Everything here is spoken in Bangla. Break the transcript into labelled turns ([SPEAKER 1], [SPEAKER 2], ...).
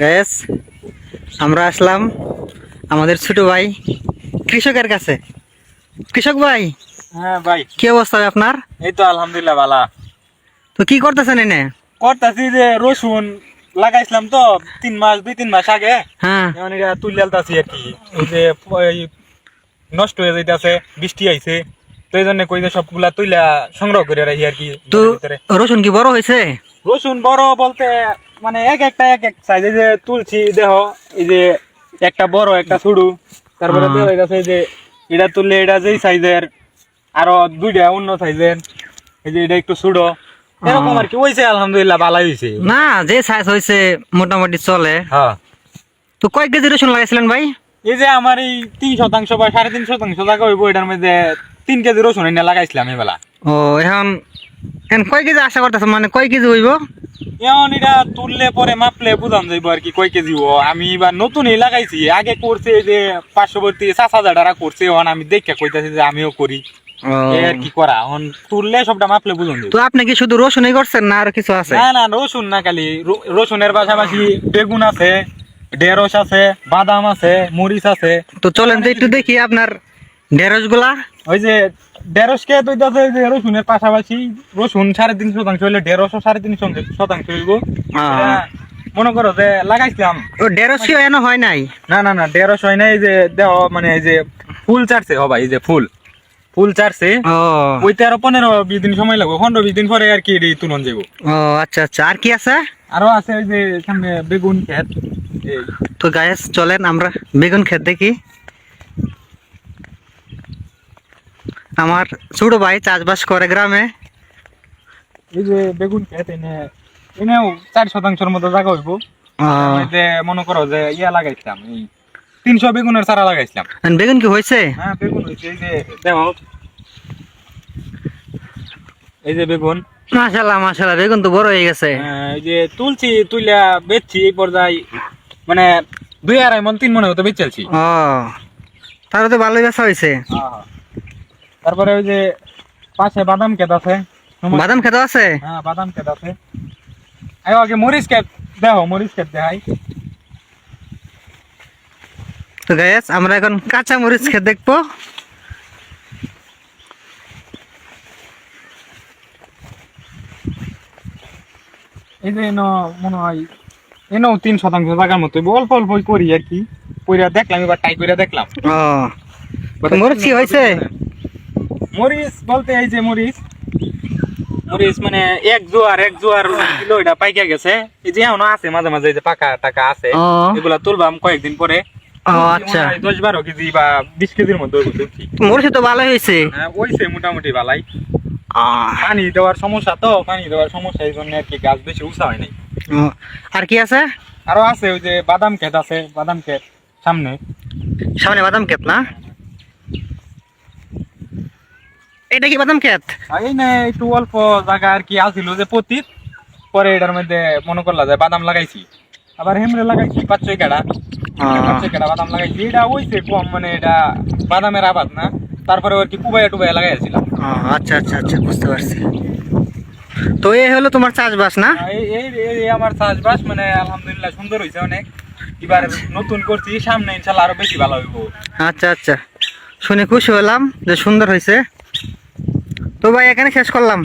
[SPEAKER 1] গ্যাস আমরা আসলাম আমাদের ছোট ভাই কৃষকের কাছে। কৃষক ভাই
[SPEAKER 2] হ্যাঁ ভাই।
[SPEAKER 1] কি অবস্থা আপনার?
[SPEAKER 2] এই তো আলহামদুলিল্লাহ ভালা।
[SPEAKER 1] তো কি করতেছেন এনে?
[SPEAKER 2] করতাছি যে রসুন লাগাইছিলাম তো তিন মাস দুই তিন মাস আগে।
[SPEAKER 1] হ্যাঁ।
[SPEAKER 2] তুলে আলতাছি আর কি। ওই যে নষ্ট হয়ে যাইতাছে বৃষ্টি আইছে। তো এই জন্য কই যে সবগুলা তুইলা সংগ্রহ করে রাখি আর কি।
[SPEAKER 1] তো রসুন কি বড় হয়েছে
[SPEAKER 2] রসুন বড় বলতে মানে এক একটা এক এক সাইজ যে তুলছি দেহ এই যে একটা বড় একটা ছোট তারপরে হয়ে গেছে যে এটা তুললে এটা যেই সাইজের আরও দুইটা অন্য সাইজের এই যে এটা একটু ছোট এরকম আর কি হয়েছে আলহামদুলিল্লাহ ভালোই হয়েছে
[SPEAKER 1] না যে সাইজ হয়েছে মোটামুটি চলে।
[SPEAKER 2] হ্যাঁ।
[SPEAKER 1] তো কয় কেজি রসুন লাগাইছিলেন ভাই?
[SPEAKER 2] এই যে আমার এই তিন শতাংশ বা সাড়ে তিন শতাংশ জায়গা হইব এটার মধ্যে তিন কেজি রসুন এনে লাগাইছিলাম এবেলা
[SPEAKER 1] ও এখন এখন কয় কেজি আশা করতেছে? মানে কয় কেজি হইব?
[SPEAKER 2] এখন এটা তুললে পরে মাপলে বুঝাম যাইব আর কি কয় কেজি আমি এবার নতুনই লাগাইছি আগে করছে যে পার্শ্ববর্তী চাষ হাজার করছে এখন আমি দেখে কইতাছি যে আমিও করি। কি এখন তুললে সবটা মাপলে বুঝুন
[SPEAKER 1] তো আপনি কি শুধু রসুনই করছেন না আর কিছু আছে?
[SPEAKER 2] না না রসুন না খালি রসুনের পাশাপাশি বেগুন আছে ঢেঁড়স আছে বাদাম আছে মরিচ আছে।
[SPEAKER 1] তো চলেন তো একটু দেখি আপনার ঢেঁড়সগুলা
[SPEAKER 2] ওই যে ঢেঁড়সকে দইতাছে যে রসুনের পাশাপাশি রসুন সাড়ে তিন শতাংশ হইলে ঢেঁড়সও সাড়ে তিন শতাংশ- হইব। মনে করো যে লাগাইছিলাম।
[SPEAKER 1] ঢেঁড়স কি এনে হয় নাই?
[SPEAKER 2] না না না ঢেঁড়স হয় না এই যে দেহ মানে এই যে ফুল চারছে হবা এই যে ফুল। ফুল চারছে।
[SPEAKER 1] ও।
[SPEAKER 2] ওইতে আরও পনেরো বিশ দিন সময় লাগবে পনেরো বিশ দিন পরে আর কি এটি তুলন যাব
[SPEAKER 1] ও আচ্ছা আচ্ছা আর কি আছে?
[SPEAKER 2] আরও আছে ওই যে সামনে বেগুন এই।
[SPEAKER 1] তো গায়েস চলেন আমরা বেগুন খেত দেখি। আমার ছোট ভাই চাষবাস করে গ্রামে।
[SPEAKER 2] এই যে বেগুন এনে এনেও চার শতাংশের মতো জায়গা হইব। মনে করো যে ইয়া লাগাইছিলাম এই তিনশো বেগুনের চারা লাগাইছিলাম।
[SPEAKER 1] বেগুন কি হয়েছে
[SPEAKER 2] হ্যাঁ বেগুন হয়েছে এই যে দেখো এই যে বেগুন।
[SPEAKER 1] মাশাল্লাহ মাশাল্লাহ বেগুন তো বড় হয়ে গেছে।
[SPEAKER 2] এই যে তুলছি তুইলা বেচছি এই পর্যায়ে মানে দুই আড়াই মন তিন মনে হতো বেচেলছি
[SPEAKER 1] ও তাহলে তো ভালোই বেচা হয়েছে
[SPEAKER 2] তারপরে ওই যে পাশে বাদাম ক্ষেত আছে।
[SPEAKER 1] বাদাম খেতে আছে?
[SPEAKER 2] হ্যাঁ বাদাম ক্ষেত আছে। আয় আগে মরিচ ক্ষেত দেখো মরিচ ক্ষেত দেখাই।
[SPEAKER 1] তো গায়েস আমরা এখন কাঁচা মরিচ খেত দেখব।
[SPEAKER 2] এই যে এনো মনে হয় এনেও তিন শতাংশ জায়গার মতো। অল্প অল্প করি আর কি। কইরা দেখলাম এবার টাই কইরা দেখলাম।
[SPEAKER 1] ও মরিচ কি হয়েছে
[SPEAKER 2] মরিচ বলতে এই যে মরিচ। মরিচ মানে এক জোয়ার এক জোয়ার কিলো এটা পাইকা গেছে। এই যে এখনও আছে মাঝে মাঝে যে পাকা টাকা আছে। এগুলা তুলবাম কয়েকদিন পরে।
[SPEAKER 1] আচ্ছা।
[SPEAKER 2] দশ বারো কেজি বা বিশ কেজির মধ্যে
[SPEAKER 1] মরিচ তো ভালো হয়েছে
[SPEAKER 2] হ্যাঁ মোটামুটি ভালাই। পানি দেওয়ার সমস্যা তো পানি দেওয়ার সমস্যা এই জন্য আর কি গাছ বেশি উঁচা হয় নাই।
[SPEAKER 1] আর কি আছে?
[SPEAKER 2] আরও আছে ওই যে বাদাম ক্ষেত আছে বাদাম ক্ষেত সামনে।
[SPEAKER 1] সামনে বাদাম ক্ষেত না? এটা কি বাদাম ক্ষেত
[SPEAKER 2] এই না একটু অল্প জায়গা আর কি আছিল যে পতিত পরে এটার মধ্যে মনে করলা যে বাদাম লাগাইছি। আবার হেমরে লাগাইছি পাঁচ ছয় কাটা পাঁচ ছয় কাটা বাদাম লাগাইছি। এটা হইছে কম মানে এটা বাদামের আবাদ না। তারপরে আর কি কুবাইয়া টুবাইয়া লাগাইছিলাম
[SPEAKER 1] আচ্ছা আচ্ছা আচ্ছা বুঝতে পারছি। তো এই হলো তোমার চাষবাস না?
[SPEAKER 2] এই এই এই আমার চাষবাস মানে আলহামদুলিল্লাহ সুন্দর হয়েছে অনেক। এবার নতুন করছি সামনে ইনশাল্লাহ আরও বেশি ভালো হইব।
[SPEAKER 1] আচ্ছা আচ্ছা। শুনে খুশি হলাম যে সুন্দর হয়েছে তো ভাই এখানে শেষ করলাম।